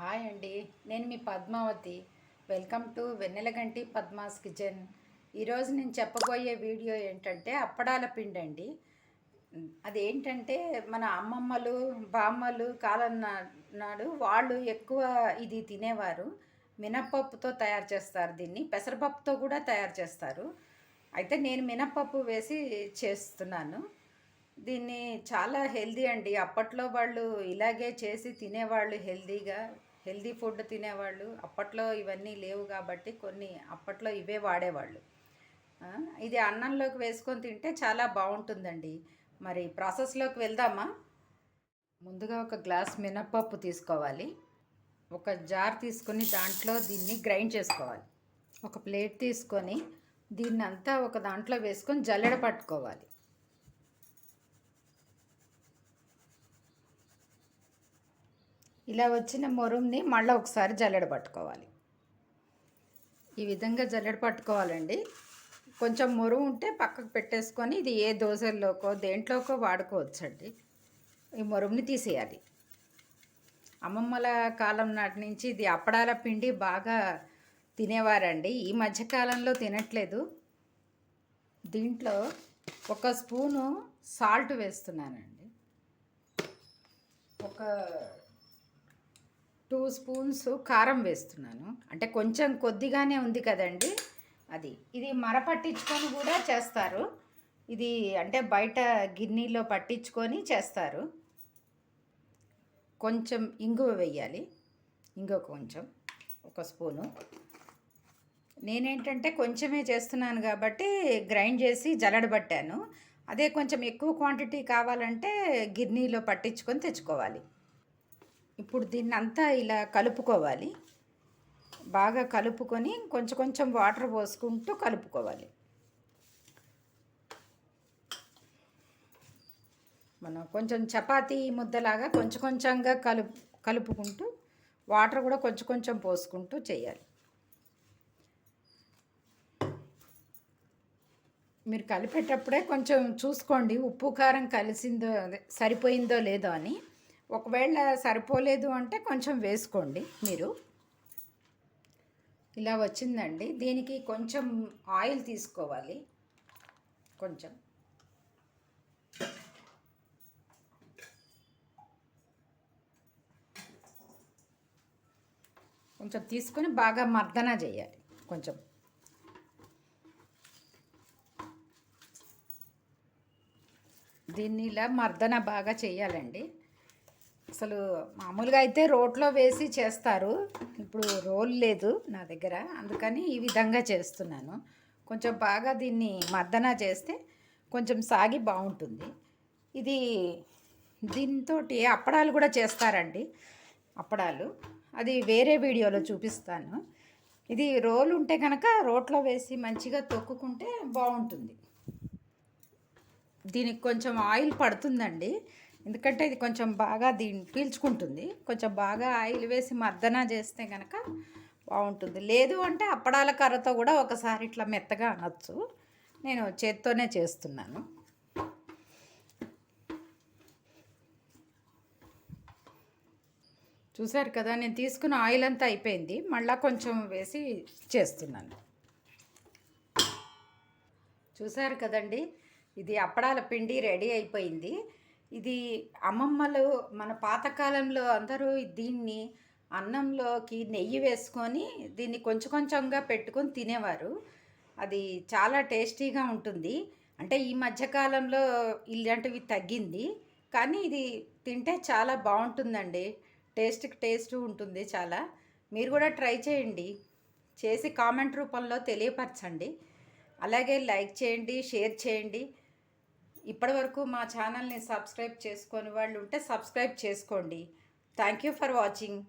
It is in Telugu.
హాయ్ అండి. నేను మీ Padmavathi. Welcome to Vennelaganti Padma's kitchen. ఈరోజు నేను చెప్పబోయే వీడియో ఏంటంటే అప్పడాల పిండి అండి అదేంటంటే మన అమ్మమ్మలు బామ్మలు కాలం నాడు వాళ్ళు ఎక్కువ ఇది తినేవారు. మినప్పప్పుతో తయారు చేస్తారు దీన్ని. పెసరపప్పుతో కూడా తయారు చేస్తారు. అయితే నేను మినప్పప్పు వేసి చేస్తున్నాను. దీన్ని చాలా హెల్దీ అండి. అప్పట్లో వాళ్ళు ఇలాగే చేసి తినేవాళ్ళు హెల్దీగా హెల్దీ ఫుడ్ తినేవాళ్ళు. అప్పట్లో ఇవన్నీ లేవు కాబట్టి కొన్ని అప్పట్లో ఇవే వాడేవాళ్ళు. ఇది అన్నంలోకి వేసుకొని తింటే చాలా బాగుంటుందండి. మరి ప్రాసెస్లోకి వెళ్దామా? ముందుగా ఒక గ్లాస్ మినప్పప్పు తీసుకోవాలి. ఒక జార్ తీసుకొని దాంట్లో దీన్ని గ్రైండ్ చేసుకోవాలి. ఒక ప్లేట్ తీసుకొని దీన్ని అంతా ఒక దాంట్లో వేసుకొని జల్లెడ పట్టుకోవాలి. ఇలా వచ్చిన మొరుంని మళ్ళీ ఒకసారి జల్లెడ పట్టుకోవాలి. ఈ విధంగా జల్లెడ పట్టుకోవాలండి. కొంచెం మొరువు ఉంటే పక్కకు పెట్టేసుకొని ఇది ఏ దోశల్లోకో దేంట్లోకో వాడుకోవచ్చండి. ఈ మొరువుని తీసేయాలి. అమ్మమ్మల కాలం నాటి నుంచి ఇది అప్పడాల పిండి బాగా తినేవారండి. ఈ మధ్యకాలంలో తినట్లేదు. దీంట్లో ఒక స్పూను సాల్ట్ వేస్తున్నానండి. ఒక టూ స్పూన్స్ కారం వేస్తున్నాను. అంటే కొంచెం కొద్దిగానే ఉంది కదండి అది. ఇది మర పట్టించుకొని కూడా చేస్తారు. ఇది అంటే బయట గిన్నెలో పట్టించుకొని చేస్తారు. కొంచెం ఇంగువ వేయాలి. ఇంగువ కొంచెం ఒక స్పూను. నేనేంటంటే కొంచెమే చేస్తున్నాను కాబట్టి గ్రైండ్ చేసి జల్లడబట్టాను అదే కొంచెం ఎక్కువ క్వాంటిటీ కావాలంటే గిర్నీలో పట్టించుకొని తెచ్చుకోవాలి. ఇప్పుడు దీన్ని అంతా ఇలా కలుపుకోవాలి. బాగా కలుపుకొని కొంచెం కొంచెం వాటర్ పోసుకుంటూ కలుపుకోవాలి. మనం కొంచెం చపాతీ ముద్దలాగా కొంచెం కొంచెంగా కలుపు కలుపుకుంటూ వాటర్ కూడా కొంచెం కొంచెం పోసుకుంటూ చేయాలి. మీరు కలిపేటప్పుడే కొంచెం చూసుకోండి ఉప్పు కారం కలిసిందో అదే సరిపోయిందో లేదో అని. ఒకవేళ సరిపోలేదు అంటే కొంచెం వేసుకోండి మీరు. ఇలా వచ్చిందండి. దీనికి కొంచెం ఆయిల్ తీసుకోవాలి. కొంచెం. కొంచెం తీసుకొని బాగా మర్దన చేయాలి. కొంచెం. దీన్ని ఇలా మర్దన బాగా చేయాలండి. అసలు మామూలుగా అయితే రోట్లో వేసి చేస్తారు. ఇప్పుడు రోల్ లేదు నా దగ్గర. అందుకని ఈ విధంగా చేస్తున్నాను. కొంచెం బాగా దీన్ని మర్దన చేస్తే కొంచెం సాగి బాగుంటుంది. ఇది దీంతో అప్పడాలు కూడా చేస్తారండి. అప్పడాలు. అది వేరే వీడియోలో చూపిస్తాను. ఇది రోల్ ఉంటే కనుక రోట్లో వేసి మంచిగా తొక్కుకుంటే బాగుంటుంది. దీనికి కొంచెం ఆయిల్ పడుతుందండి. ఎందుకంటే ఇది కొంచెం బాగా దీన్ని పీల్చుకుంటుంది. కొంచెం బాగా ఆయిల్ వేసి మర్దన చేస్తే కనుక బాగుంటుంది. లేదు అంటే అప్పడాల కర్రతో కూడా ఒకసారి ఇట్లా మెత్తగా అనొచ్చు. నేను చేత్తోనే చేస్తున్నాను. చూసారు కదా నేను తీసుకున్న ఆయిల్ అంతా అయిపోయింది. మళ్ళీ కొంచెం వేసి చేస్తున్నాను. చూసారు కదండి ఇది అప్పడాల పిండి రెడీ అయిపోయింది. ఇది అమ్మమ్మలు మన పాతకాలంలో అందరూ దీన్ని అన్నంలోకి నెయ్యి వేసుకొని దీన్ని కొంచెం కొంచెంగా పెట్టుకొని తినేవారు. అది చాలా టేస్టీగా ఉంటుంది. అంటే ఈ మధ్యకాలంలో ఇలాంటివి తగ్గింది. కానీ ఇది తింటే చాలా బాగుంటుందండి. టేస్ట్కి టేస్ట్ ఉంటుంది చాలా. మీరు కూడా ట్రై చేయండి. చేసి కామెంట్ రూపంలో తెలియపరచండి. అలాగే లైక్ చేయండి షేర్ చేయండి. ఇప్పటివరకు మా ఛానల్ని సబ్స్క్రైబ్ చేసుకొని వాళ్ళు ఉంటే సబ్స్క్రైబ్ చేసుకోండి. Thank you for watching